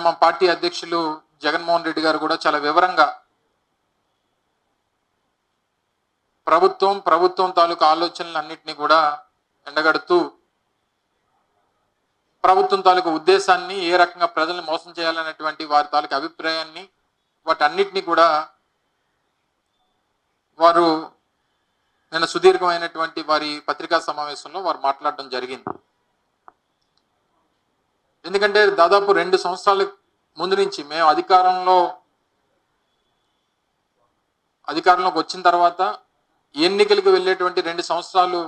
మా పార్టీ అధ్యక్షులు జగన్మోహన్ రెడ్డి గారు కూడా చాలా వివరంగా ప్రభుత్వం ప్రభుత్వం తాలూకు ఆలోచనలన్నింటినీ కూడా ఎండగడుతూ ప్రభుత్వం తాలూకు ఉద్దేశాన్ని ఏ రకంగా ప్రజల్ని మోసం చేయాలనేటువంటి వారి తాలూకు అభిప్రాయాన్ని వాటన్నిటినీ కూడా వారు నిన్న సుదీర్ఘమైనటువంటి వారి పత్రికా సమావేశంలో వారు మాట్లాడడం జరిగింది. ఎందుకంటే దాదాపు రెండు సంవత్సరాల ముందు నుంచి మేము అధికారంలో అధికారంలోకి వచ్చిన తర్వాత ఎన్నికలకు వెళ్ళేటువంటి రెండు సంవత్సరాలు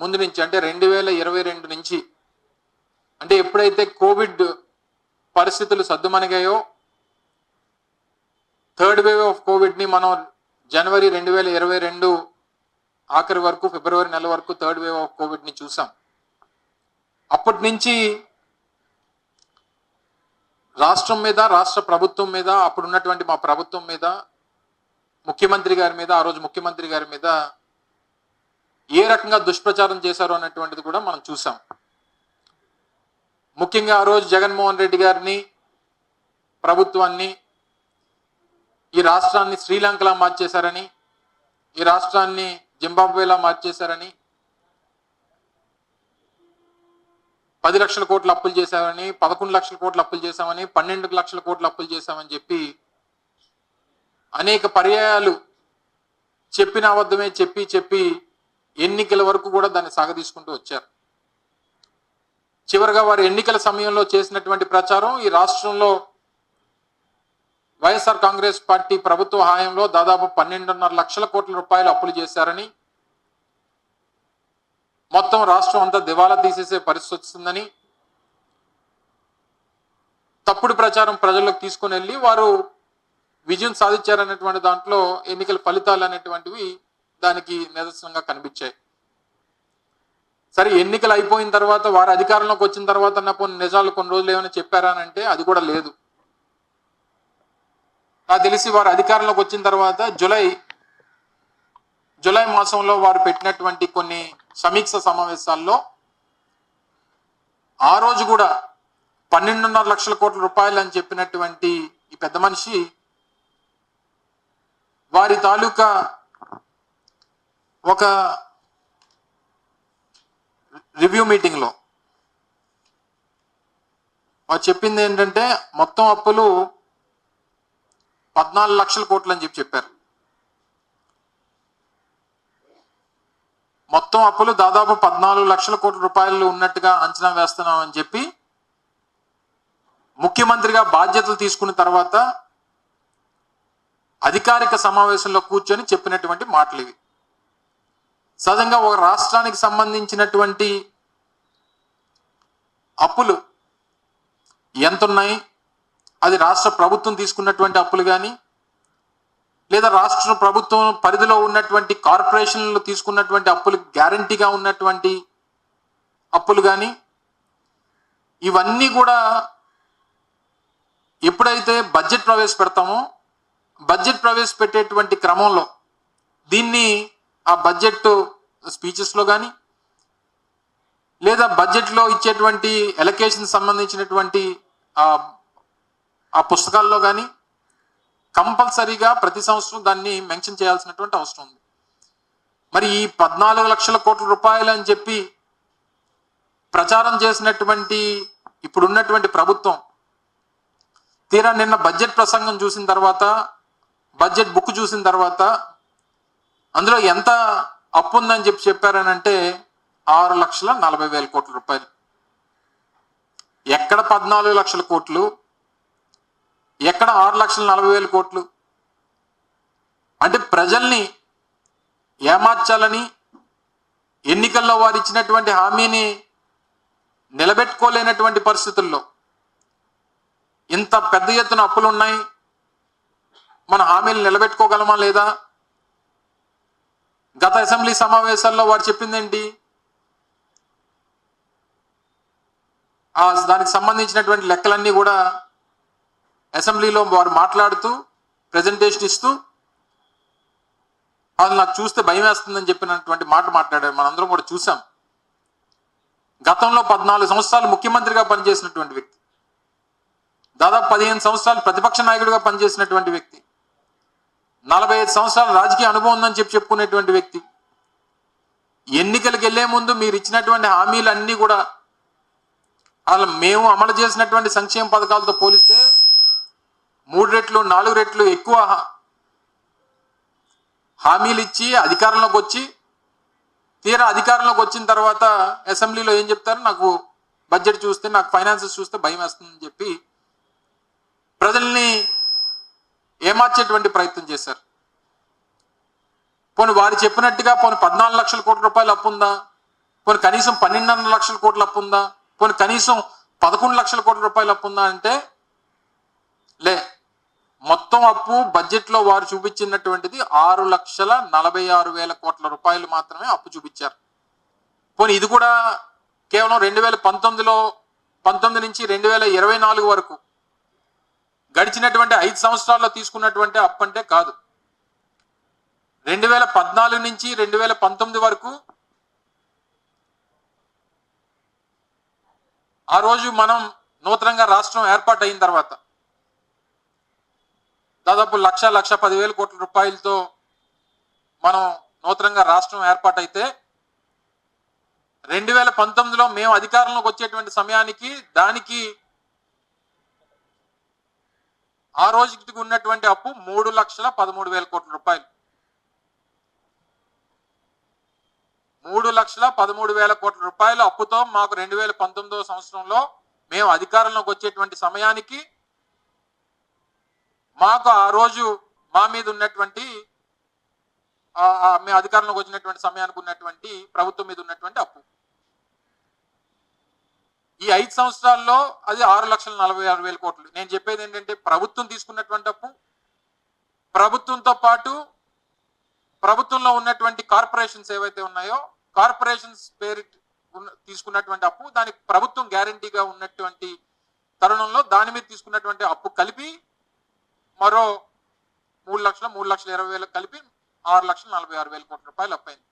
ముందు నుంచి అంటే రెండు వేల ఇరవై రెండు నుంచి అంటే ఎప్పుడైతే కోవిడ్ పరిస్థితులు సద్దుమణిగాయో థర్డ్ వేవ్ ఆఫ్ కోవిడ్ని మనం జనవరి రెండు వేల ఇరవై రెండు ఆఖరి వరకు ఫిబ్రవరి నెల వరకు థర్డ్ వేవ్ ఆఫ్ కోవిడ్ని చూసాం. అప్పటి నుంచి రాష్ట్రం మీద రాష్ట్ర ప్రభుత్వం మీద అప్పుడు ఉన్నటువంటి మా ప్రభుత్వం మీద ముఖ్యమంత్రి గారి మీద ఆ రోజు ముఖ్యమంత్రి గారి మీద ఏ రకంగా దుష్ప్రచారం చేశారు అన్నటువంటిది కూడా మనం చూసాం. ముఖ్యంగా ఆ రోజు జగన్మోహన్ రెడ్డి గారిని ప్రభుత్వాన్ని ఈ రాష్ట్రాన్ని శ్రీలంకలా మార్చేశారని ఈ రాష్ట్రాన్ని జింబాబ్వేలా మార్చేశారని పది లక్షల కోట్లు అప్పులు చేశామని పదకొండు లక్షల కోట్లు అప్పులు చేశామని పన్నెండు లక్షల కోట్లు అప్పులు చేశామని చెప్పి అనేక పర్యాయాలు చెప్పిన అబద్ధమే చెప్పి చెప్పి ఎన్నికల వరకు కూడా దాన్ని సాగదీసుకుంటూ వచ్చారు. చివరిగా వారు ఎన్నికల సమయంలో చేసినటువంటి ప్రచారం ఈ రాష్ట్రంలో వైఎస్ఆర్ కాంగ్రెస్ పార్టీ ప్రభుత్వ హాయంలో దాదాపు పన్నెండున్నర లక్షల కోట్ల రూపాయలు అప్పులు చేశారని మొత్తం రాష్ట్రం అంతా దివాలా తీసేసే పరిస్థితి వస్తుందని తప్పుడు ప్రచారం ప్రజల్లోకి తీసుకుని వెళ్ళి వారు విజయం సాధించారనేటువంటి దాంట్లో ఎన్నికల ఫలితాలు అనేటువంటివి దానికి నిదర్శనంగా కనిపించాయి. సరే ఎన్నికలు అయిపోయిన తర్వాత వారు అధికారంలోకి వచ్చిన తర్వాత నా కొన్ని నిజాలు కొన్ని రోజులు ఏమైనా చెప్పారా అంటే అది కూడా లేదు. నాకు తెలిసి వారు అధికారంలోకి వచ్చిన తర్వాత జులై జులై మాసంలో వారు పెట్టినటువంటి కొన్ని సమీక్ష సమావేశాల్లో ఆ రోజు కూడా పన్నెండున్నర లక్షల కోట్ల రూపాయలు అని చెప్పినటువంటి ఈ పెద్ద మనిషి వారి తాలూకా ఒక రివ్యూ మీటింగ్లో వారు చెప్పింది ఏంటంటే మొత్తం అప్పులు పద్నాలుగు లక్షల కోట్లు అని చెప్పి చెప్పారు. మొత్తం అప్పులు దాదాపు పద్నాలుగు లక్షల కోట్ల రూపాయలు ఉన్నట్టుగా అంచనా వేస్తున్నాం అని చెప్పి ముఖ్యమంత్రిగా బాధ్యతలు తీసుకున్న తర్వాత అధికారిక సమావేశంలో కూర్చొని చెప్పినటువంటి మాటలు ఇవి. సహజంగా ఒక రాష్ట్రానికి సంబంధించినటువంటి అప్పులు ఎంత ఉన్నాయి అది రాష్ట్ర ప్రభుత్వం తీసుకున్నటువంటి అప్పులు కానీ లేదా రాష్ట్ర ప్రభుత్వం పరిధిలో ఉన్నటువంటి కార్పొరేషన్లు తీసుకున్నటువంటి అప్పులు గ్యారంటీగా ఉన్నటువంటి అప్పులు కానీ ఇవన్నీ కూడా ఎప్పుడైతే బడ్జెట్ ప్రవేశపెడతామో బడ్జెట్ ప్రవేశపెట్టేటువంటి క్రమంలో దీన్ని ఆ బడ్జెట్ స్పీచెస్లో కానీ లేదా బడ్జెట్లో ఇచ్చేటువంటి ఎలకేషన్ సంబంధించినటువంటి ఆ- ఆ పుస్తకాల్లో కానీ కంపల్సరీగా ప్రతి సంవత్సరం దాన్ని మెన్షన్ చేయాల్సినటువంటి అవసరం ఉంది. మరి ఈ పద్నాలుగు లక్షల కోట్ల రూపాయలు అని చెప్పి ప్రచారం చేసినటువంటి ఇప్పుడున్నటువంటి ప్రభుత్వం తీరా నిన్న బడ్జెట్ ప్రసంగం చూసిన తర్వాత బడ్జెట్ బుక్ చూసిన తర్వాత అందులో ఎంత అప్పు ఉందని చెప్పి చెప్పారనంటే ఆరు లక్షల నలభై వేల కోట్ల రూపాయలు. ఎక్కడ పద్నాలుగు లక్షల కోట్లు ఎక్కడ ఆరు లక్షల నలభై వేల కోట్లు? అంటే ప్రజల్ని ఏమార్చాలని ఎన్నికల్లో వారు ఇచ్చినటువంటి హామీని నిలబెట్టుకోలేనటువంటి పరిస్థితుల్లో ఇంత పెద్ద ఎత్తున అప్పులు ఉన్నాయి మన హామీలు నిలబెట్టుకోగలమా లేదా? గత అసెంబ్లీ సమావేశాల్లో వారు చెప్పిందేంటి? దానికి సంబంధించినటువంటి లెక్కలన్నీ కూడా అసెంబ్లీలో వారు మాట్లాడుతూ ప్రజెంటేషన్ ఇస్తూ అది నాకు చూస్తే భయం వేస్తుందని చెప్పినటువంటి మాట మాట్లాడారు. మనందరం కూడా చూసాం గతంలో పద్నాలుగు సంవత్సరాలు ముఖ్యమంత్రిగా పనిచేసినటువంటి వ్యక్తి దాదాపు పదిహేను సంవత్సరాలు ప్రతిపక్ష నాయకుడిగా పనిచేసినటువంటి వ్యక్తి నలభై ఐదు సంవత్సరాల రాజకీయ అనుభవం ఉందని చెప్పి చెప్పుకునేటువంటి వ్యక్తి ఎన్నికలకు వెళ్ళే ముందు మీరు ఇచ్చినటువంటి హామీలు అన్నీ కూడా అలా మేము అమలు చేసినటువంటి సంక్షేమ పథకాలతో పోలిస్తే మూడు రెట్లు నాలుగు రెట్లు ఎక్కువ హామీలు ఇచ్చి అధికారంలోకి వచ్చి తీరా అధికారంలోకి వచ్చిన తర్వాత అసెంబ్లీలో ఏం చెప్తారు? నాకు బడ్జెట్ చూస్తే నాకు ఫైనాన్సెస్ చూస్తే భయం వేస్తుందని చెప్పి ప్రజల్ని ఏమార్చేటువంటి ప్రయత్నం చేశారు? పోనీ వారు చెప్పినట్టుగా పోనీ పద్నాలుగు లక్షల కోట్ల రూపాయలు అప్పు ఉందా? పోనీ కనీసం పన్నెండున్నర లక్షల కోట్ల అప్పు ఉందా? పోనీ కనీసం పదకొండు లక్షల కోట్ల రూపాయలు అప్పు ఉందా అంటే లే మొత్తం అప్పు బడ్జెట్లో వారు చూపించినటువంటిది ఆరు లక్షల నలభై ఆరు వేల కోట్ల రూపాయలు మాత్రమే అప్పు చూపించారు. పోనీ ఇది కూడా కేవలం రెండు వేల పంతొమ్మిదిలో పంతొమ్మిది నుంచి రెండు వేల ఇరవై నాలుగు వరకు గడిచినటువంటి ఐదు సంవత్సరాల్లో తీసుకున్నటువంటి అప్పు అంటే కాదు. రెండు వేల పద్నాలుగు నుంచి రెండు వేల పంతొమ్మిది వరకు ఆ రోజు మనం నూతనంగా రాష్ట్రం ఏర్పాటు అయిన తర్వాత దాదాపు లక్ష లక్ష పదివేల కోట్ల రూపాయలతో మనం నూతనంగా రాష్ట్రం ఏర్పాటైతే రెండు వేల పంతొమ్మిదిలో మేము అధికారంలోకి వచ్చేటువంటి సమయానికి దానికి ఆ రోజుకి ఉన్నటువంటి అప్పు మూడు లక్షల పదమూడు వేల కోట్ల రూపాయలు. మూడు లక్షల పదమూడు వేల కోట్ల రూపాయల అప్పుతో మాకు రెండు వేల పంతొమ్మిదవ సంవత్సరంలో మేము అధికారంలోకి వచ్చేటువంటి సమయానికి మాకు ఆ రోజు మా మీద ఉన్నటువంటి మీ అధికారంలోకి వచ్చినటువంటి సమయానికి ఉన్నటువంటి ప్రభుత్వం మీద ఉన్నటువంటి అప్పు. ఈ ఐదు సంవత్సరాల్లో అది ఆరు లక్షల నలభై ఆరు వేల కోట్లు. నేను చెప్పేది ఏంటంటే ప్రభుత్వం తీసుకున్నటువంటి అప్పు ప్రభుత్వంతో పాటు ప్రభుత్వంలో ఉన్నటువంటి కార్పొరేషన్స్ ఏవైతే ఉన్నాయో కార్పొరేషన్స్ పేరు ఉన్న తీసుకున్నటువంటి అప్పు దానికి ప్రభుత్వం గ్యారంటీగా ఉన్నటువంటి తరుణంలో దాని మీద తీసుకున్నటువంటి అప్పు కలిపి మరో మూడు లక్షల మూడు లక్షల ఇరవై వేలకు కలిపి ఆరు లక్షల నలభై ఆరు వేల కోట్ల రూపాయలు అప్పైంది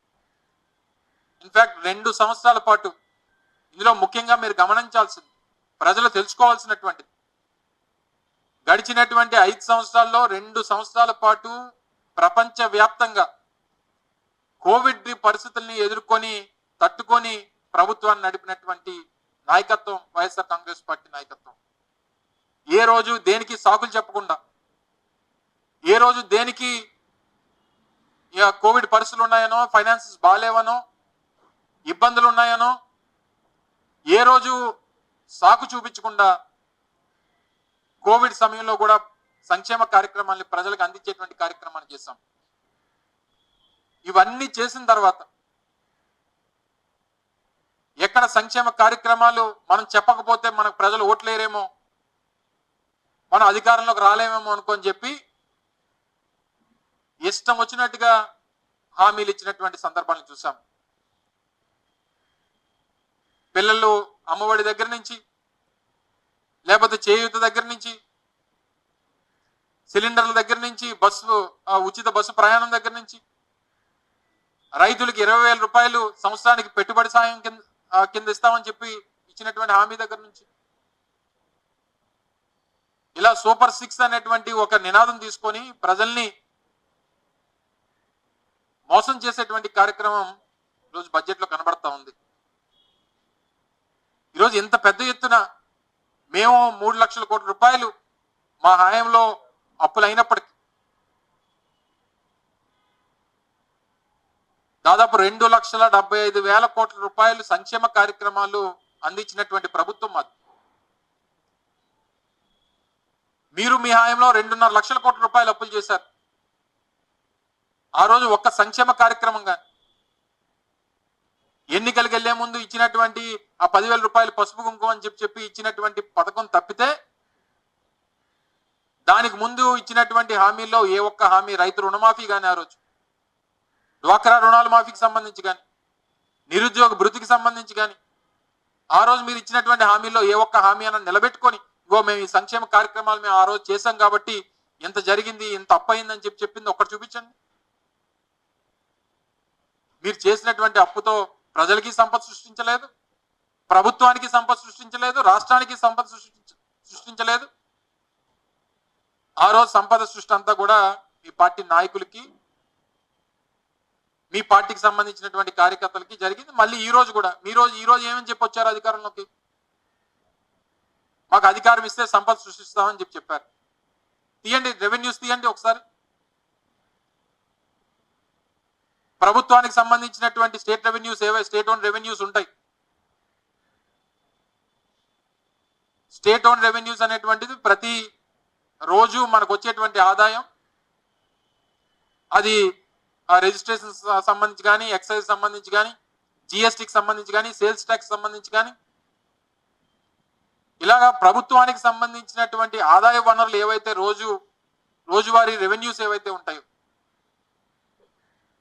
ఇన్ఫాక్ట్ రెండు సంవత్సరాల పాటు ఇందులో ముఖ్యంగా మీరు గమనించాల్సింది ప్రజలు తెలుసుకోవాల్సినటువంటిది. గడిచినటువంటి ఐదు సంవత్సరాల్లో రెండు సంవత్సరాల పాటు ప్రపంచవ్యాప్తంగా కోవిడ్ పరిస్థితుల్ని ఎదుర్కొని తట్టుకొని ప్రభుత్వాన్ని నడిపినటువంటి నాయకత్వం వైఎస్ఆర్ కాంగ్రెస్ పార్టీ నాయకత్వం. ఏ రోజు దేనికి సాకులు చెప్పకుండా ఏ రోజు దేనికి ఇక కోవిడ్ పరిస్థితులు ఉన్నాయనో ఫైనాన్సెస్ బాగాలేవనో ఇబ్బందులు ఉన్నాయనో ఏ రోజు సాకు చూపించకుండా కోవిడ్ సమయంలో కూడా సంక్షేమ కార్యక్రమాల్ని ప్రజలకు అందించేటువంటి కార్యక్రమాన్ని చేశాం. ఇవన్నీ చేసిన తర్వాత ఎక్కడ సంక్షేమ కార్యక్రమాలు మనం చెప్పకపోతే మనకు ప్రజలు ఓట్లేరేమో మనం అధికారంలోకి రాలేమేమో అనుకొని చెప్పి ఇష్టం వచ్చినట్టుగా హామీలు ఇచ్చినటువంటి సందర్భాలను చూసాం పిల్లలు అమ్మఒడి దగ్గర నుంచి లేకపోతే చేయూత దగ్గర నుంచి సిలిండర్ల దగ్గర నుంచి బస్సు ఉచిత బస్సు ప్రయాణం దగ్గర నుంచి రైతులకు ఇరవై వేల రూపాయలు సంవత్సరానికి పెట్టుబడి సాయం కింద కింద ఇస్తామని చెప్పి ఇచ్చినటువంటి హామీ దగ్గర నుంచి. ఇలా సూపర్ సిక్స్ అనేటువంటి ఒక నినాదం తీసుకొని ప్రజల్ని మోసం చేసేటువంటి కార్యక్రమం ఈరోజు బడ్జెట్లో కనబడతా ఉంది. ఈరోజు ఇంత పెద్ద ఎత్తున మేము మూడు లక్షల కోట్ల రూపాయలు మా హాయంలో అప్పులు అయినప్పటికీ దాదాపు రెండు లక్షల డెబ్బై ఐదు వేల కోట్ల రూపాయలు సంక్షేమ కార్యక్రమాలు అందించినటువంటి ప్రభుత్వం మాది. మీరు మీ హాయంలో రెండున్నర లక్షల కోట్ల రూపాయలు అప్పులు చేశారు. ఆ రోజు ఒక్క సంక్షేమ కార్యక్రమం కానీ ఎన్నికలకు వెళ్ళే ముందు ఇచ్చినటువంటి ఆ పదివేల రూపాయలు పసుపు కుంకుమ అని చెప్పి చెప్పి ఇచ్చినటువంటి పథకం తప్పితే దానికి ముందు ఇచ్చినటువంటి హామీల్లో ఏ ఒక్క హామీ రైతు రుణమాఫీ కానీ ఆ రోజు. డ్వాక్రా రుణాల మాఫీకి సంబంధించి కానీ నిరుద్యోగ భృతికి సంబంధించి కానీ ఆ రోజు మీరు ఇచ్చినటువంటి హామీల్లో ఏ ఒక్క హామీ అన్న నిలబెట్టుకొని ఇగో మేము ఈ సంక్షేమ కార్యక్రమాలు మేము ఆ రోజు చేశాం కాబట్టి ఎంత జరిగింది ఇంత అప్పయిందని చెప్పి చెప్పింది ఒక్కటి చూపించండి. మీరు చేసినటువంటి అప్పుతో ప్రజలకి సంపద సృష్టించలేదు ప్రభుత్వానికి సంపద సృష్టించలేదు రాష్ట్రానికి సంపద సృష్టించలేదు. ఆ రోజు సంపద సృష్టి అంతా కూడా మీ పార్టీ నాయకులకి మీ పార్టీకి సంబంధించినటువంటి కార్యకర్తలకి జరిగింది. మళ్ళీ ఈ రోజు కూడా మీ రోజు ఈ రోజు ఏమని చెప్పి వచ్చారు అధికారంలోకి? మాకు అధికారం ఇస్తే సంపద సృష్టిస్తామని చెప్పి చెప్పారు. తీయండి రెవెన్యూస్ తీయండి ఒకసారి. ప్రభుత్వానికి సంబంధించినటువంటి స్టేట్ రెవెన్యూస్ ఏవై స్టేట్ ఓన్ రెవెన్యూస్ ఉంటాయి. స్టేట్ ఓన్ రెవెన్యూస్ అనేటువంటిది ప్రతి రోజు మనకు వచ్చేటువంటి ఆదాయం. అది రిజిస్ట్రేషన్ సంబంధించి కానీ ఎక్సైజ్ సంబంధించి కానీ జిఎస్టికి సంబంధించి కానీ సేల్స్ ట్యాక్స్ సంబంధించి కానీ ఇలాగా ప్రభుత్వానికి సంబంధించినటువంటి ఆదాయ వనరులు ఏవైతే రోజు రోజువారీ రెవెన్యూస్ ఏవైతే ఉంటాయో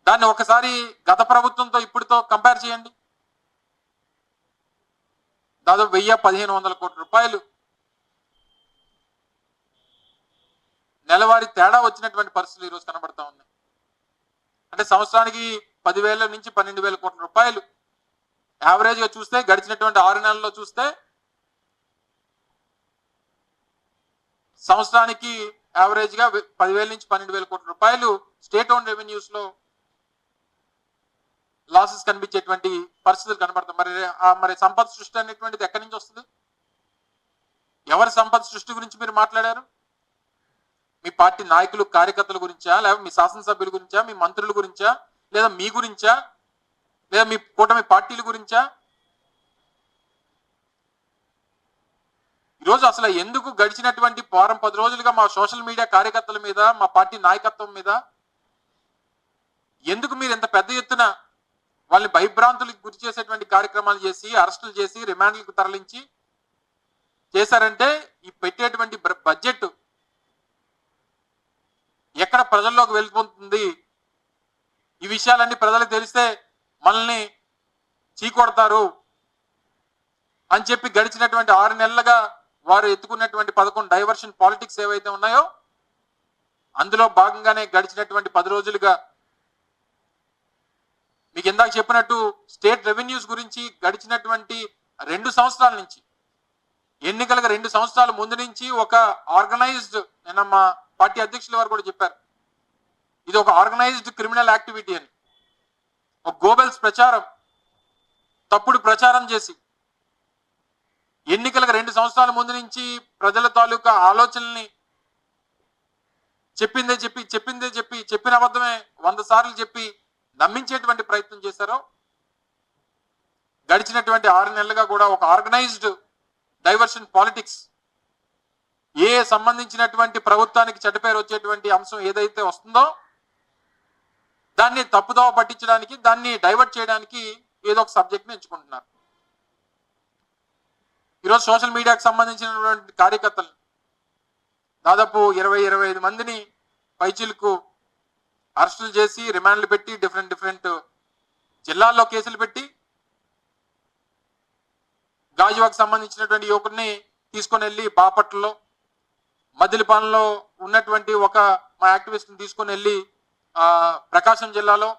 దాన్ని ఒకసారి గత ప్రభుత్వంతో ఇప్పుడుతో కంపేర్ చేయండి. దాదాపు వెయ్యి పదిహేను వందల కోట్ల రూపాయలు. నెలవారీ తేడా వచ్చినటువంటి పరిస్థితులు ఈరోజు కనబడతా ఉన్నాయి. అంటే సంవత్సరానికి పదివేల నుంచి పన్నెండు వేల కోట్ల రూపాయలు. యావరేజ్గా చూస్తే గడిచినటువంటి ఆరు నెలల్లో చూస్తే సంవత్సరానికి యావరేజ్గా పదివేల నుంచి పన్నెండు వేల కోట్ల రూపాయలు. స్టేట్ ఓన్ రెవెన్యూస్లో లాసెస్ కనిపించేటువంటి పరిస్థితులు కనబడతాయి. మరి మరి సంపద సృష్టి అనేటువంటిది ఎక్కడి నుంచి వస్తుంది? ఎవరి సంపద సృష్టి గురించి మీరు మాట్లాడారు? మీ పార్టీ నాయకులు కార్యకర్తల గురించా? లేదా మీ శాసనసభ్యుల గురించా? మీ మంత్రుల గురించా? లేదా మీ గురించా? లేదా మీ కూటమి పార్టీల గురించా? ఈరోజు అసలు ఎందుకు గడిచినటువంటి వారం పది రోజులుగా మా సోషల్ మీడియా కార్యకర్తల మీద మా పార్టీ నాయకత్వం మీద ఎందుకు మీరు ఇంత పెద్ద ఎత్తున వాళ్ళని భయభ్రాంతులకు గురి చేసేటువంటి కార్యక్రమాలు చేసి అరెస్టులు చేసి రిమాండ్లకు తరలించి చేశారంటే ఈ పెట్టేటువంటి బ- బడ్జెట్ ఎక్కడ ప్రజల్లోకి వెళ్ళిపోతుంది ఈ విషయాలన్నీ ప్రజలకు తెలిస్తే మనల్ని చీకొడతారు అని చెప్పి గడిచినటువంటి ఆరు నెలలుగా వారు ఎత్తుకున్నటువంటి పదకొండు డైవర్షన్ పాలిటిక్స్ ఏవైతే ఉన్నాయో అందులో భాగంగానే గడిచినటువంటి పది రోజులుగా మీకు ఇందాక చెప్పినట్టు స్టేట్ రెవెన్యూస్ గురించి గడిచినటువంటి రెండు సంవత్సరాల నుంచి ఎన్నికలకు రెండు సంవత్సరాల ముందు నుంచి ఒక ఆర్గనైజ్డ్ నిన్న మా పార్టీ అధ్యక్షుల వారు కూడా చెప్పారు. ఇది ఒక ఆర్గనైజ్డ్ క్రిమినల్ యాక్టివిటీ అని. ఒక గోబెల్స్ ప్రచారం తప్పుడు ప్రచారం చేసి ఎన్నికలకు రెండు సంవత్సరాల ముందు నుంచి ప్రజల తాలూకా ఆలోచనల్ని చెప్పిందే చెప్పి చెప్పిందే చెప్పి చెప్పిన అబద్ధమే వంద సార్లు చెప్పి నమ్మించేటువంటి ప్రయత్నం చేశారో గడిచినటువంటి ఆరు నెలలుగా కూడా ఒక ఆర్గనైజ్డ్ డైవర్షన్ పాలిటిక్స్ ఏ సంబంధించినటువంటి ప్రభుత్వానికి చెడ్డపేరు వచ్చేటువంటి అంశం ఏదైతే వస్తుందో దాన్ని తప్పుదోవ పట్టించడానికి దాన్ని డైవర్ట్ చేయడానికి ఏదో ఒక సబ్జెక్ట్ని ఎంచుకుంటున్నారు. ఈరోజు సోషల్ మీడియాకు సంబంధించినటువంటి కార్యకర్తలు దాదాపు ఇరవై ఇరవై ఐదు మందిని పైచీలకు అరెస్టులు చేసి రిమాండ్లు పెట్టి డిఫరెంట్ డిఫరెంట్ జిల్లాల్లో కేసులు పెట్టి గాజువాకు సంబంధించినటువంటి యువకుడిని తీసుకొని వెళ్ళి బాపట్లలో మదిలిపాలెంలో ఉన్నటువంటి ఒక మా యాక్టివిస్ట్ని తీసుకొని వెళ్ళి ప్రకాశం జిల్లాలో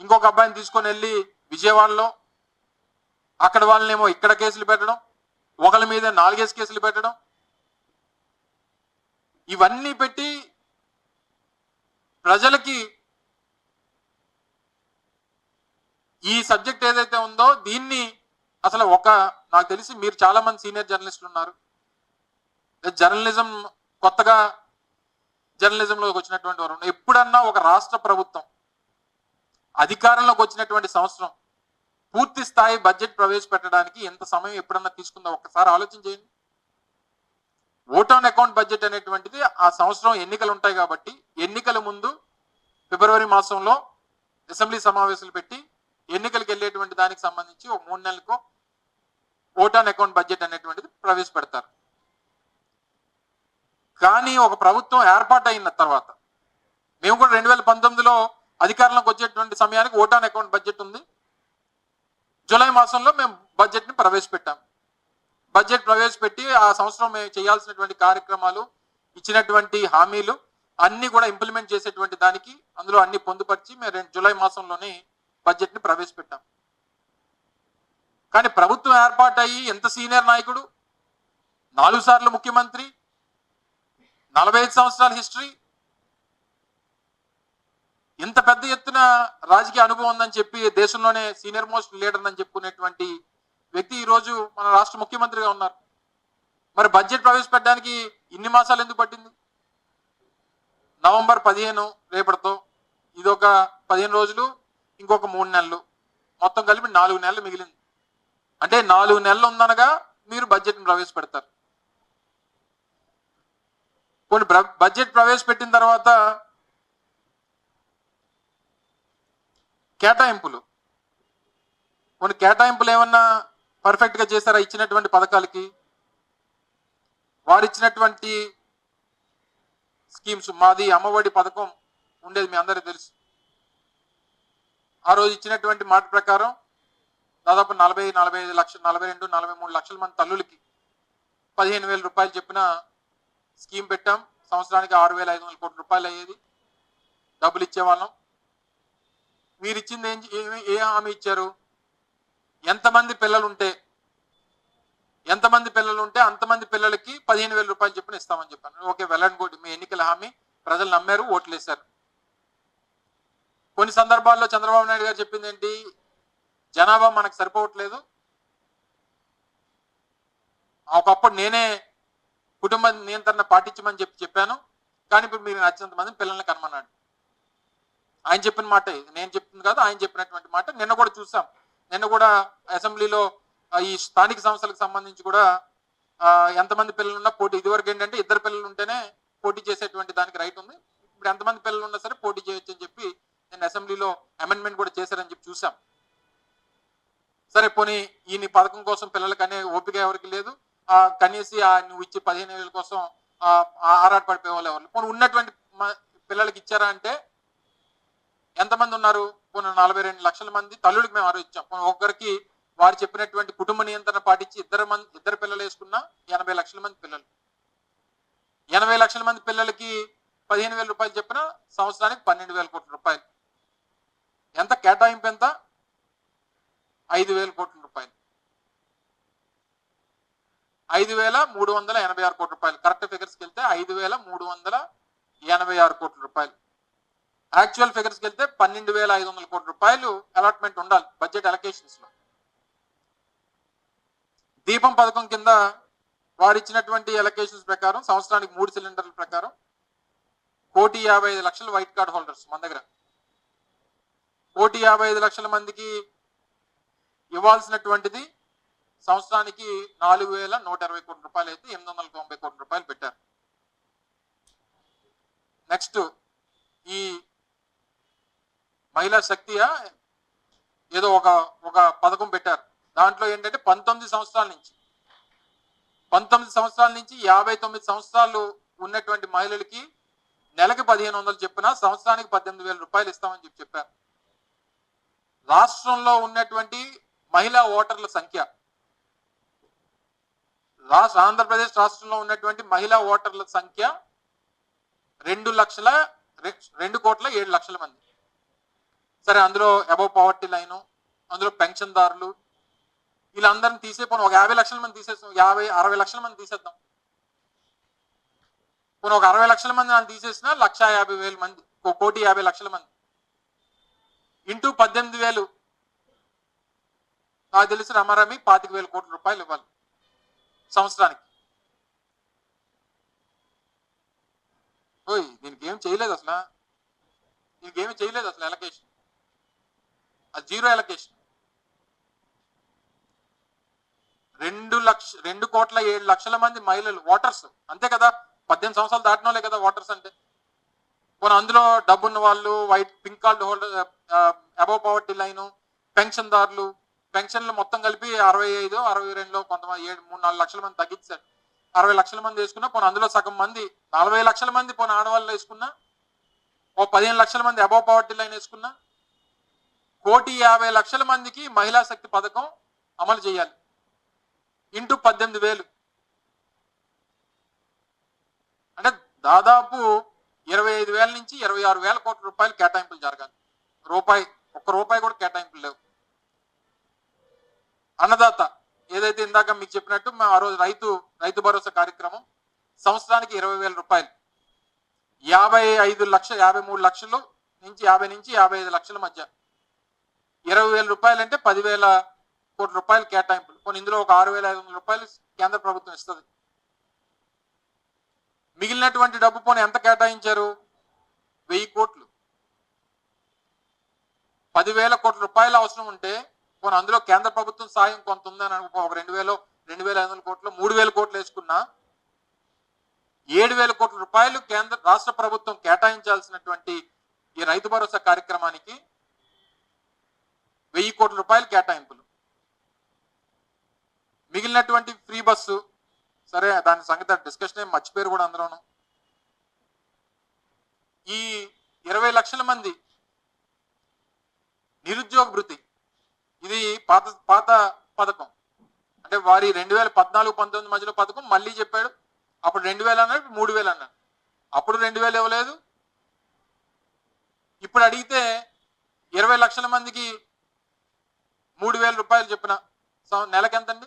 ఇంకొక అబ్బాయిని తీసుకొని వెళ్ళి విజయవాడలో అక్కడ వాళ్ళనేమో ఇక్కడ కేసులు పెట్టడం ఒకళ్ళ మీద నాలుగేసి కేసులు పెట్టడం ఇవన్నీ పెట్టి ప్రజలకి ఈ సబ్జెక్ట్ ఏదైతే ఉందో దీన్ని అసలు ఒక నాకు తెలిసి మీరు చాలా మంది సీనియర్ జర్నలిస్టులు ఉన్నారు. జర్నలిజం కొత్తగా జర్నలిజంలోకి వచ్చినటువంటి వారు ఎప్పుడన్నా ఒక రాష్ట్ర ప్రభుత్వం అధికారంలోకి వచ్చినటువంటి సంవత్సరం పూర్తి స్థాయి బడ్జెట్ ప్రవేశపెట్టడానికి ఎంత సమయం ఎప్పుడన్నా తీసుకుందో ఒక్కసారి ఆలోచన చేయండి. ఓట్ ఆన్ అకౌంట్ బడ్జెట్ అనేటువంటిది ఆ సంవత్సరం ఎన్నికలు ఉంటాయి కాబట్టి ఎన్నికల ముందు ఫిబ్రవరి మాసంలో అసెంబ్లీ సమావేశాలు పెట్టి ఎన్నికలకు వెళ్ళేటువంటి దానికి సంబంధించి ఒక మూడు నెలలకు ఓట్ ఆన్ అకౌంట్ బడ్జెట్ అనేటువంటిది ప్రవేశపెడతారు. కానీ ఒక ప్రభుత్వం ఏర్పాటు అయిన తర్వాత మేము కూడా రెండు వేల పంతొమ్మిదిలో అధికారంలోకి వచ్చేటువంటి సమయానికి ఓటాన్ అకౌంట్ బడ్జెట్ ఉంది. జూలై మాసంలో మేము బడ్జెట్ని ప్రవేశపెట్టాం. బడ్జెట్ ప్రవేశపెట్టి ఆ సంవత్సరం మేము చేయాల్సినటువంటి కార్యక్రమాలు ఇచ్చినటువంటి హామీలు అన్ని కూడా ఇంప్లిమెంట్ చేసేటువంటి దానికి అందులో అన్ని పొందుపరిచి మేము రెండు జూలై మాసంలోనే బడ్జెట్ని ప్రవేశపెట్టాం. కానీ ప్రభుత్వం ఏర్పాటయ్యి ఎంత సీనియర్ నాయకుడు నాలుగు సార్లు ముఖ్యమంత్రి నలభై ఐదు సంవత్సరాల హిస్టరీ ఇంత పెద్ద ఎత్తున రాజకీయ అనుభవం ఉందని చెప్పి దేశంలోనే సీనియర్ మోస్ట్ లీడర్ అని చెప్పుకునేటువంటి వ్యక్తి ఈ రోజు మన రాష్ట్ర ముఖ్యమంత్రిగా ఉన్నారు. మరి బడ్జెట్ ప్రవేశపెట్టడానికి ఇన్ని మాసాలు ఎందుకు పట్టింది? నవంబర్ పదిహేను రేపటితో ఇది ఒక పదిహేను రోజులు ఇంకొక మూడు నెలలు. మొత్తం కలిపి నాలుగు నెలలు మిగిలింది. అంటే నాలుగు నెలలు ఉందనగా మీరు బడ్జెట్ని ప్రవేశపెడతారు. కొన్ని బడ్జెట్ ప్రవేశపెట్టిన తర్వాత కేటాయింపులు. కొన్ని కేటాయింపులు ఏమన్నా పర్ఫెక్ట్గా ఇచ్చినటువంటి పథకాలకి? వారు ఇచ్చినటువంటి స్కీమ్స్ మాది అమ్మఒడి పథకం ఉండేది మీ అందరికీ తెలుసు. ఆ రోజు ఇచ్చినటువంటి మాట ప్రకారం దాదాపు నలభై నలభై ఐదు లక్షలు నలభై రెండు నలభై మూడు లక్షల మంది తల్లులకి పదిహేను వేల రూపాయలు చెప్పిన స్కీమ్ పెట్టాం. సంవత్సరానికి ఆరు వేల ఐదు వందల కోట్ల రూపాయలు అయ్యేది. డబ్బులు ఇచ్చేవాళ్ళం. మీరు ఇచ్చింది ఏం ఏ హామీ ఇచ్చారు? ఎంతమంది పిల్లలు ఉంటే ఎంతమంది పిల్లలు ఉంటే అంతమంది పిల్లలకి పదిహేను వేల రూపాయలు చెప్పిన ఇస్తామని చెప్పాను. Okay well and good. మీ ఎన్నికల హామీ ప్రజలు నమ్మారు ఓట్లు వేశారు కొన్ని సందర్భాల్లో చంద్రబాబు నాయుడు గారు చెప్పింది ఏంటి జనాభా మనకు సరిపోవట్లేదు. ఒకప్పుడు నేనే కుటుంబ నియంత్రణ పాటించమని చెప్పి చెప్పాను. కానీ ఇప్పుడు మీరు నచ్చినంత మంది పిల్లల్ని కనమన్నాడు. ఆయన చెప్పిన మాట ఇది నేను చెప్పింది కాదు ఆయన చెప్పినటువంటి మాట నిన్న కూడా చూసాం. నిన్న కూడా అసెంబ్లీలో ఈ స్థానిక సంస్థలకు సంబంధించి కూడా ఎంతమంది పిల్లలు ఉన్నా పోటీ ఇదివరకు ఏంటంటే ఇద్దరు పిల్లలు ఉంటేనే పోటీ చేసేటువంటి దానికి రైట్ ఉంది. ఇప్పుడు ఎంతమంది పిల్లలు ఉన్నా సరే పోటీ చేయొచ్చు అని చెప్పి నేను అసెంబ్లీలో అమెండ్మెంట్ కూడా చేశారని చెప్పి చూసాం సరే పోనీ ఈయన పథకం కోసం పిల్లలకి అనే ఓపిక ఎవరికి లేదు. ఆ కనీసి ఆ నువ్వు ఇచ్చి పదిహేను వేల కోసం ఆ ఆరాట పడిపోయే వాళ్ళు ఎవరు పోనీ ఉన్నటువంటి పిల్లలకి ఇచ్చారా అంటే ఎంతమంది ఉన్నారు? నలభై రెండు లక్షల మంది తల్లుడికి మేము ఆరోగ్యం ఇచ్చాం. ఒక్కరికి వారు చెప్పినటువంటి కుటుంబ నియంత్రణ పాటించి ఇద్దరు మంది ఇద్దరు పిల్లలు వేసుకున్నా ఎనభై లక్షల మంది పిల్లలు. ఎనభై లక్షల మంది పిల్లలకి పదిహేను వేల రూపాయలు చెప్పిన సంవత్సరానికి పన్నెండు వేల కోట్ల రూపాయలు. ఎంత కేటాయింపు ఎంత? ఐదు వేల కోట్ల రూపాయలు. ఐదు వేల మూడు వందల ఎనభై ఆరు కోట్ల రూపాయలు. కరెక్ట్ ఫిగర్స్కి వెళ్తే ఐదు వేల మూడు వందల ఎనభై ఆరు కోట్ల రూపాయలు. యాక్చువల్ ఫిగర్స్కి వెళ్తే పన్నెండు వేల ఐదు వందల కోట్ల రూపాయలు అలాట్మెంట్ ఉండాలి బడ్జెట్ అలొకేషన్స్లో. దీపం పథకం కింద వారు ఇచ్చినటువంటి అలొకేషన్స్ ప్రకారం సంవత్సరానికి మూడు సిలిండర్ల ప్రకారం కోటి యాభై ఐదు లక్షల వైట్ కార్డ్ హోల్డర్స్ మన దగ్గర. కోటి యాభై ఐదు లక్షల మందికి ఇవ్వాల్సినటువంటిది సంవత్సరానికి నాలుగు వేల నూట ఇరవై కోట్ల రూపాయలు అయితే ఎనిమిది వందల తొంభై కోట్ల రూపాయలు పెట్టారు. నెక్స్ట్ ఈ మహిళా శక్తియా? ఏదో ఒక ఒక పథకం పెట్టారు. దాంట్లో ఏంటంటే పంతొమ్మిది సంవత్సరాల నుంచి. పంతొమ్మిది సంవత్సరాల నుంచి యాభై తొమ్మిది సంవత్సరాలు ఉన్నటువంటి మహిళలకి నెలకి పదిహేను వందలు చెప్పిన సంవత్సరానికి పద్దెనిమిది వేల రూపాయలు ఇస్తామని చెప్పి చెప్పారు. రాష్ట్రంలో ఉన్నటువంటి మహిళా ఓటర్ల సంఖ్య. రాష్ట్ర ఆంధ్రప్రదేశ్ రాష్ట్రంలో ఉన్నటువంటి మహిళా ఓటర్ల సంఖ్య రెండు లక్షల రె- రెండు కోట్ల ఏడు లక్షల మంది. సరే అందులో అబౌవ్ పవర్టీ లైను అందులో పెన్షన్దారులు వీళ్ళందరిని తీసేపోను ఒక యాభై లక్షల మంది తీసేస్తాం యాభై అరవై లక్షల మంది తీసేద్దాం. పోనీ ఒక అరవై లక్షల మంది నన్ను తీసేసిన లక్ష యాభై వేల మంది ఒక కోటి యాభై లక్షల మంది. ఇంటూ పద్దెనిమిది వేలు. నాకు తెలిసి రమారమి పాతిక వేల కోట్ల రూపాయలు ఇవ్వాలి సంవత్సరానికి. ఓయ్ దీనికి ఏం చేయలేదు అసలు. దీనికి ఏమి చేయలేదు అసలు ఎలకేషన్ అది జీరో ఎలకేషన్ రెండు లక్ష రెండు కోట్ల ఏడు లక్షల మంది మహిళలు ఓటర్స్ అంతే కదా? పద్దెనిమిది సంవత్సరాలు దాటినోలే కదా ఓటర్స్ అంటే. పోనీ అందులో డబ్బున్న వాళ్ళు white pink card holder above poverty line పెన్షన్దారులు పెన్షన్లు మొత్తం కలిపి అరవై ఐదు అరవై రెండులో కొంతమంది ఏడు మూడు నాలుగు లక్షల మంది తగ్గించారు. అరవై లక్షల మంది వేసుకున్నా పోనీ అందులో సగం మంది నలభై లక్షల మంది పోనీ ఆడవాళ్ళు వేసుకున్నా ఓ పదిహేను లక్షల మంది అబౌవ్ పవర్టీ లైన్ వేసుకున్నా కోటి యాభై లక్షల మందికి మహిళా శక్తి పథకం అమలు చేయాలి. ఇంటూ పద్దెనిమిది వేలు. అంటే దాదాపు ఇరవై ఐదు వేల నుంచి ఇరవై ఆరు వేల కోట్ల రూపాయలు కేటాయింపులు జరగాలి. రూపాయి ఒక్క రూపాయి కూడా కేటాయింపులు లేవు. అన్నదాత ఏదైతే ఇందాక మీకు చెప్పినట్టు మా ఆ రోజు రైతు రైతు భరోసా కార్యక్రమం సంవత్సరానికి ఇరవై వేల రూపాయలు. యాభై ఐదు లక్ష యాభై మూడు లక్షలు నుంచి యాభై నుంచి యాభై ఐదు లక్షల మధ్య. ఇరవై వేల రూపాయలు అంటే పదివేల కోట్ల రూపాయలు కేటాయింపులు. కొన్ని ఇందులో ఒక ఆరు వేల ఐదు వందల రూపాయలు కేంద్ర ప్రభుత్వం ఇస్తుంది. మిగిలినటువంటి డబ్బు పోనీ ఎంత కేటాయించారు? వెయ్యి కోట్లు. పదివేల కోట్ల రూపాయలు అవసరం ఉంటే పోనీ అందులో కేంద్ర ప్రభుత్వం సాయం కొంత ఉందని అనుకో ఒక రెండు వేలు రెండు వేల ఐదు వందల కోట్లు మూడు వేల కోట్లు వేసుకున్నా ఏడు వేల కోట్ల రూపాయలు కేంద్ర రాష్ట్ర ప్రభుత్వం కేటాయించాల్సినటువంటి ఈ రైతు భరోసా కార్యక్రమానికి వెయ్యి కోట్ల రూపాయలు కేటాయింపులు. మిగిలినటువంటి ఫ్రీ బస్సు సరే దాని సంగతి డిస్కషన్ ఏం మర్చిపోయారు కూడా అందరూను ఈ ఇరవై లక్షల మంది నిరుద్యోగ భృతి ఇది పాత పాత పథకం. అంటే వారి రెండు వేల పద్నాలుగు పంతొమ్మిది మధ్యలో పథకం మళ్ళీ చెప్పాడు. అప్పుడు రెండు వేలు అన్నాడు మూడు వేలు అన్నాడు. అప్పుడు రెండు వేలు ఇవ్వలేదు. ఇప్పుడు అడిగితే ఇరవై లక్షల మందికి మూడు వేల రూపాయలు చెప్పిన నెలకి ఎంతండి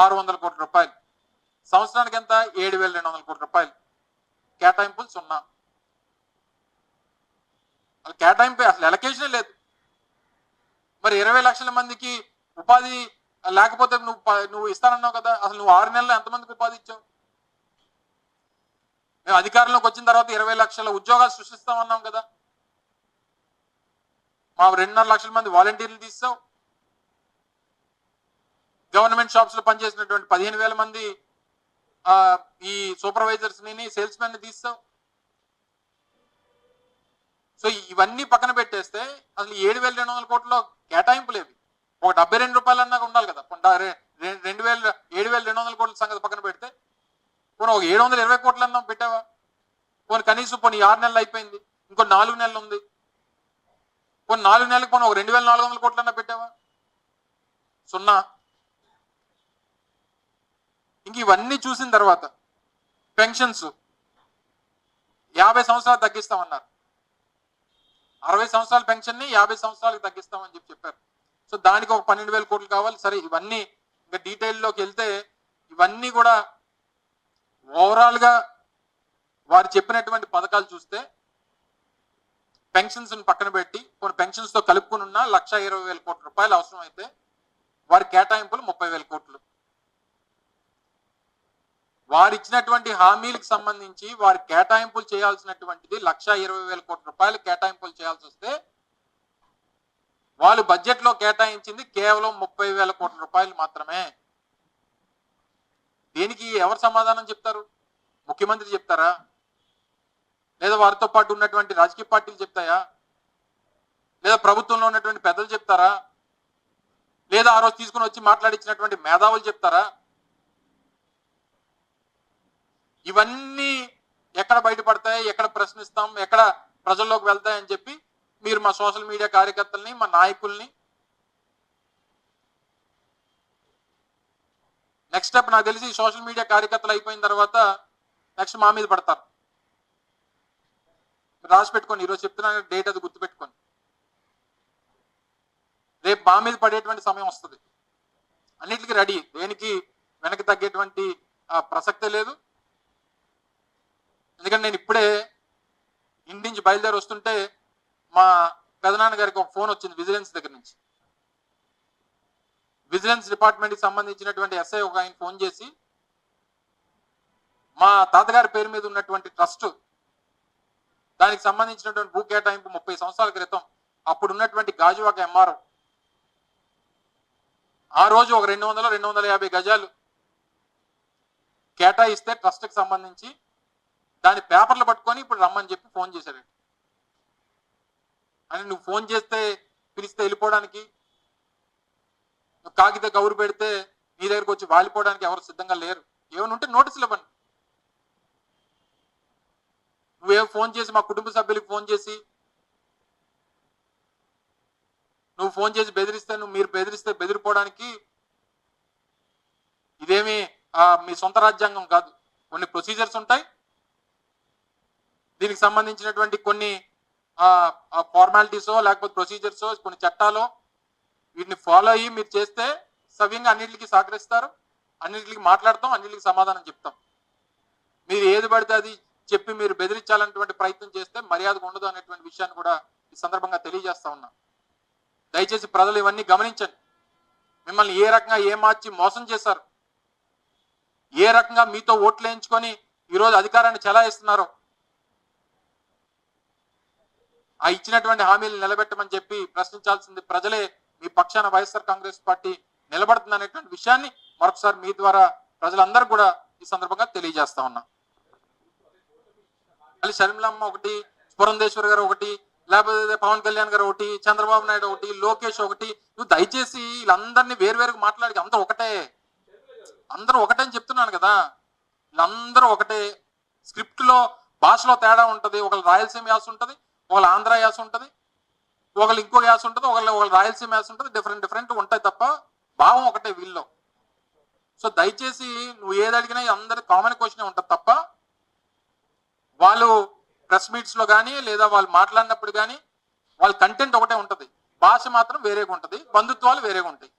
ఆరు వందల కోట్ల రూపాయలు. సంవత్సరానికి ఎంత ఏడు వేల రెండు వందల కోట్ల రూపాయలు. కేటాయింపులు సున్నా. అసలు కేటాయింపు అసలు ఎలకేషనే లేదు. మరి ఇరవై లక్షల మందికి ఉపాధి లేకపోతే నువ్వు నువ్వు ఇస్తానన్నావు కదా అసలు నువ్వు ఆరు నెలల్లో ఎంతమందికి ఉపాధి ఇచ్చావు? మేము అధికారంలోకి వచ్చిన తర్వాత ఇరవై లక్షల ఉద్యోగాలు సృష్టిస్తామన్నాం కదా. మా రెండున్నర లక్షల మంది వాలంటీర్లు తీస్తాం. గవర్నమెంట్ షాప్స్లో పనిచేసినటువంటి పదిహేను వేల మంది ఈ సూపర్వైజర్స్ని సేల్స్ మెన్ తీస్తాం. సో ఇవన్నీ పక్కన పెట్టేస్తే అసలు ఏడు వేల రెండు వందల కోట్ల కేటాయింపులేవి ఒక డెబ్బై రెండు రూపాయలు అన్నా ఉండాలి కదా. రెండు వేల ఏడు వేల రెండు వందల కోట్ల సంగతి పక్కన పెడితే పోనీ ఒక ఏడు వందల ఇరవై కోట్లు అన్నా పెట్టావా? పోనీ కనీసం పోనీ ఆరు నెలలు అయిపోయింది. ఇంకో నాలుగు నెలలు ఉంది. పోనీ నాలుగు నెలలకు పోనీ ఒక రెండు వేల నాలుగు వందల కోట్లన్నా పెట్టావా? సున్నా. ఇంక ఇవన్నీ చూసిన తర్వాత పెన్షన్స్ యాభై సంవత్సరాలు తగ్గిస్తామన్నారు. అరవై సంవత్సరాల పెన్షన్ని యాభై సంవత్సరాలకు తగ్గిస్తామని చెప్పి చెప్పారు. సో దానికి ఒక పన్నెండు వేల కోట్లు కావాలి. సరే ఇవన్నీ ఇంకా డీటెయిల్లోకి వెళ్తే ఇవన్నీ కూడా ఓవరాల్గా వారు చెప్పినటువంటి పథకాలు చూస్తే పెన్షన్స్ పక్కన పెట్టి కొన్ని పెన్షన్స్తో కలుపుకుని ఉన్న లక్ష ఇరవై వేల కోట్ల రూపాయలు అవసరం అయితే వారి కేటాయింపులు ముప్పై వేల కోట్లు. వారు ఇచ్చినటువంటి హామీలకు సంబంధించి వారి కేటాయింపులు చేయాల్సినటువంటిది లక్ష ఇరవై వేల కోట్ల రూపాయలు కేటాయింపులు చేయాల్సి వస్తే వాళ్ళు బడ్జెట్లో కేటాయించింది కేవలం ముప్పై వేల కోట్ల రూపాయలు మాత్రమే. దీనికి ఎవరు సమాధానం చెప్తారు? ముఖ్యమంత్రి చెప్తారా? లేదా వారితో పాటు ఉన్నటువంటి రాజకీయ పార్టీలు చెప్తాయా? లేదా ప్రభుత్వంలో ఉన్నటువంటి పెద్దలు చెప్తారా? లేదా ఆ రోజు తీసుకుని వచ్చి మాట్లాడించినటువంటి మేధావులు చెప్తారా? ఇవన్నీ ఎక్కడ బయటపడతాయి? ఎక్కడ ప్రశ్నిస్తాం? ఎక్కడ ప్రజల్లోకి వెళ్తాయని చెప్పి మీరు మా సోషల్ మీడియా కార్యకర్తల్ని మా నాయకుల్ని నెక్స్ట్ స్టెప్ నాకు తెలిసి సోషల్ మీడియా కార్యకర్తలు అయిపోయిన తర్వాత నెక్స్ట్ మా మీద పడతారు. రాసి పెట్టుకోండి ఈరోజు చెప్తున్నాను డేట్ అది గుర్తుపెట్టుకోండి. రేపు బా మీద పడేటువంటి సమయం వస్తుంది. అన్నిటికీ రెడీ. దేనికి? వెనక్కి తగ్గేటువంటి ప్రసక్తే లేదు. ఎందుకంటే నేను ఇప్పుడే ఇంటి నుంచి బయలుదేరి వస్తుంటే మా పెదనాన్న గారికి ఒక ఫోన్ వచ్చింది విజిలెన్స్ దగ్గర నుంచి. విజిలెన్స్ డిపార్ట్మెంట్కి సంబంధించినటువంటి ఎస్ఐ ఒక ఆయన ఫోన్ చేసి మా తాతగారి పేరు మీద ఉన్నటువంటి ట్రస్ట్ దానికి సంబంధించినటువంటి భూ కేటాయింపు ముప్పై సంవత్సరాల క్రితం అప్పుడు ఉన్నటువంటి గాజువాక ఎంఆర్ఓ ఆ రోజు ఒక రెండు వందల రెండు వందల యాభై గజాలు కేటాయిస్తే ట్రస్ట్కి సంబంధించి దాని పేపర్లు పట్టుకొని ఇప్పుడు రమ్మని చెప్పి ఫోన్ చేశాడు అని నువ్వు ఫోన్ చేస్తే పిలిస్తే వెళ్ళిపోవడానికి నువ్వు కాగిత కౌరు పెడితే నీ దగ్గరకు వచ్చి వాలిపోవడానికి ఎవరు సిద్ధంగా లేరు. ఏమైనా ఉంటే నోటీసులు ఇవ్వండి. నువ్వేం ఫోన్ చేసి మా కుటుంబ సభ్యులకు ఫోన్ చేసి నువ్వు ఫోన్ చేసి బెదిరిస్తే నువ్వు మీరు బెదిరిస్తే బెదిరిపోవడానికి ఇదేమి మీ సొంత రాజ్యాంగం కాదు. కొన్ని ప్రొసీజర్స్ ఉంటాయి. దీనికి సంబంధించినటువంటి కొన్ని ఫార్మాలిటీసో లేకపోతే ప్రొసీజర్సో కొన్ని చట్టాలో వీటిని ఫాలో అయ్యి మీరు చేస్తే సవ్యంగా అన్నింటికి సహకరిస్తారు. అన్నింటికి మాట్లాడతాం అన్నింటికి సమాధానం చెప్తాం. మీరు ఏది పడితే అది చెప్పి మీరు బెదిరించాలనేటువంటి ప్రయత్నం చేస్తే మర్యాద ఉండదు అనేటువంటి విషయాన్ని కూడా ఈ సందర్భంగా తెలియజేస్తా ఉన్నా. దయచేసి ప్రజలు ఇవన్నీ గమనించండి. మిమ్మల్ని ఏ రకంగా ఏమార్చి మార్చి మోసం చేశారు? ఏ రకంగా మీతో ఓట్లు వేయించుకొని ఈరోజు అధికారాన్ని చెలాయిస్తున్నారో? ఆ ఇచ్చినటువంటి హామీలు నిలబెట్టమని చెప్పి ప్రశ్నించాల్సింది ప్రజలే. మీ పక్షాన వైఎస్ఆర్ కాంగ్రెస్ పార్టీ నిలబడుతుంది అనేటువంటి విషయాన్ని మరొకసారి మీ ద్వారా ప్రజలందరూ కూడా ఈ సందర్భంగా తెలియజేస్తా ఉన్నా. మళ్ళీ షర్మిలమ్మ ఒకటి పురంధేశ్వర్ గారు ఒకటి లేకపోతే పవన్ కళ్యాణ్ గారు ఒకటి చంద్రబాబు నాయుడు ఒకటి లోకేష్ ఒకటి. నువ్వు దయచేసి వీళ్ళందరినీ వేరువేరుగా మాట్లాడి అందరూ ఒకటే. అందరూ ఒకటే అని చెప్తున్నాను కదా. వీళ్ళందరూ ఒకటే. స్క్రిప్ట్లో భాషలో తేడా ఉంటుంది. ఒకళ్ళు రాయలసీమ యాస ఉంటుంది ఒకళ్ళు ఆంధ్ర యాస ఉంటుంది ఒకళ్ళు ఇంకో యాస ఉంటుంది ఒకళ్ళు ఒకళ్ళు రాయలసీమ యాస ఉంటుంది. డిఫరెంట్ డిఫరెంట్ ఉంటాయి తప్ప భావం ఒకటే వీళ్ళు సో దయచేసి నువ్వు ఏది అడిగినా అందరి కామన్ క్వశ్చన్ ఉంటుంది తప్ప వాళ్ళు ప్రెస్ మీట్స్లో కానీ లేదా వాళ్ళు మాట్లాడినప్పుడు కానీ వాళ్ళ కంటెంట్ ఒకటే ఉంటది. భాష మాత్రం వేరేగా ఉంటది బంధుత్వాలు వేరేగా ఉంటాయి